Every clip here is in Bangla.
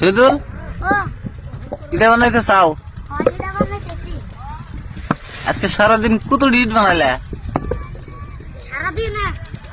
শহীদুল এটা বানাইতে চাও? আজকে সারাদিন কত ডিট বানাইলে?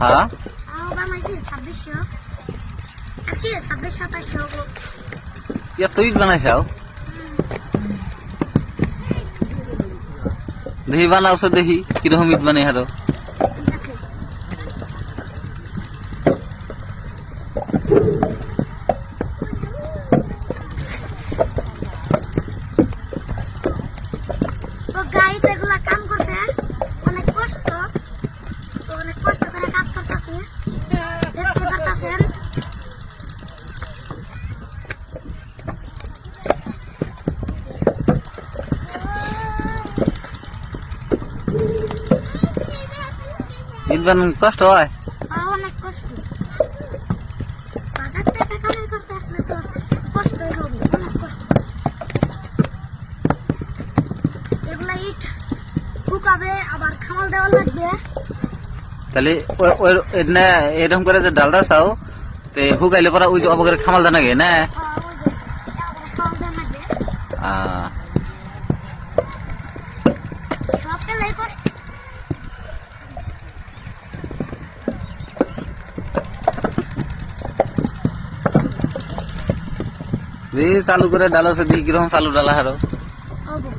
হ্যাঁ। এত ইট বানাইছাও? দেখি বানাওছে দেখি কীরকম ইট বানাই হারো ঠিক আছে তো গাইস এগুলা কাম করতে অনেক কষ্ট তো অনেক কষ্ট করে কাজ করতেছি দেখতে পারতেছেন কষ্ট হয়। আর অনেক কষ্ট। বাজার থেকে কামাই করতে আসলে তো কষ্টই হবে অনেক কষ্ট। এগুলা ইট শুকাবে আবার খামাল দেওয়া লাগবে। তাহলে ওই- ওই এনে এরকম করে যে ডালটা চাও তে শুকাইলে পরা ওই যে অবকারে খামাল জানা গে না? আহ, ওই যে আবার খামাল দেওয়া লাগবে আহ, সব পেলেই কষ্ট দেখি চালু করে ডালছে দেখি কিরম চালু ডালা হারো হবে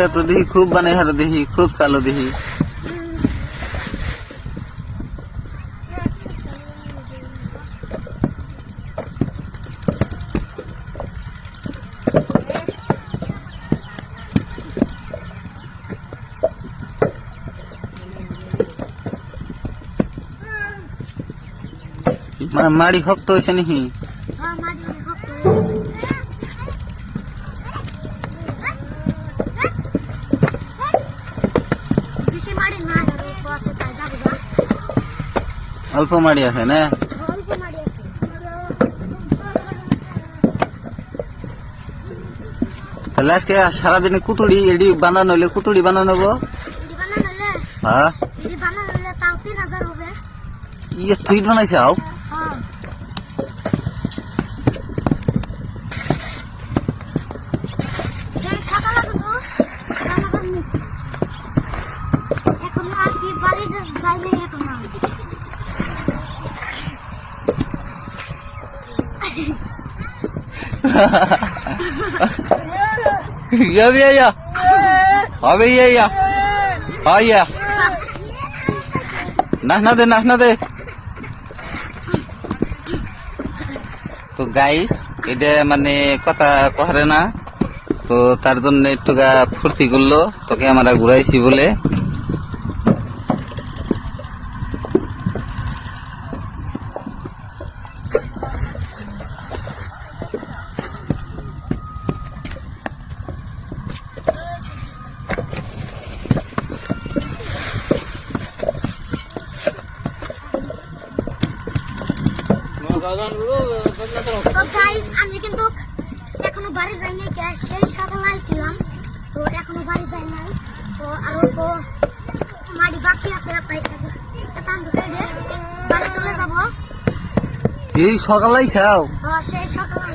এটা তো দেখি, খুব বানাই হারো দেখি, খুব চালু দেখি। মানে মাড়ি শক্ত হয়েছে নাকি? অল্প মাড়ি আছে, না? তাহলে আজকে সারাদিনে কুতুড়ি, এডি বানানো হলে কুতুড়ি বানানো গো? হ্যাঁ? ইয়ে তুই যাই নাই এখন ইয়া হবে ইয়া হয় নাচ দে নাচ না দে তো গাইস এটা মানে কথা কহারে না। তো তার জন্য একটু ফুর্তি করল, তোকে আমরা ঘুরাইছি বলে। তো গাইস আমি কিন্তু এখনও বাড়ি যাইনি সেই সকালে আইছিলাম তো এখনও বাড়ি যাই নাই। তো আর তো মাড়ি বাকি আছে তাই বাড়ি চলে যাব। এই সকালেই ছাও সেই সকালে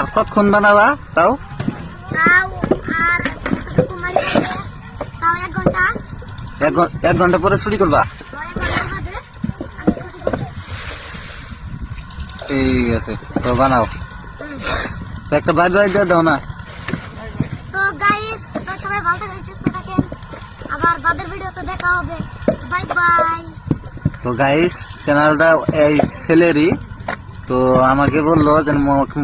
আর কতক্ষণ বানাবা তাও এক ঘণ্টা। পরে ছুটি করবা। ঠিক আছে তো বানাও। তো একটা বাইর বাইর দিয়ে দাও না। তো গাইস তো সবাই ভালো থাকেন সুস্থ থাকেন। আবার বাদের ভিডিওতে দেখা হবে। বাই বাই তো গাইস চ্যানেলটা এই ছেলেরই। তো আমাকে বলল যে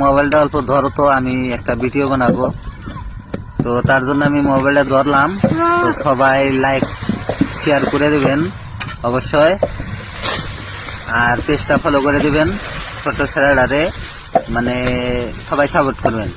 মোবাইলটা অল্প ধরো, তো আমি একটা ভিডিও বানাবো। তো তার জন্য আমি মোবাইলটা ধরলাম। তো সবাই লাইক শেয়ার করে দেবেন, অবশ্যই। আর পেজটা ফলো করে দেবেন, ছোট ছেলেটারে। মানে সবাই সাপোর্ট করবেন।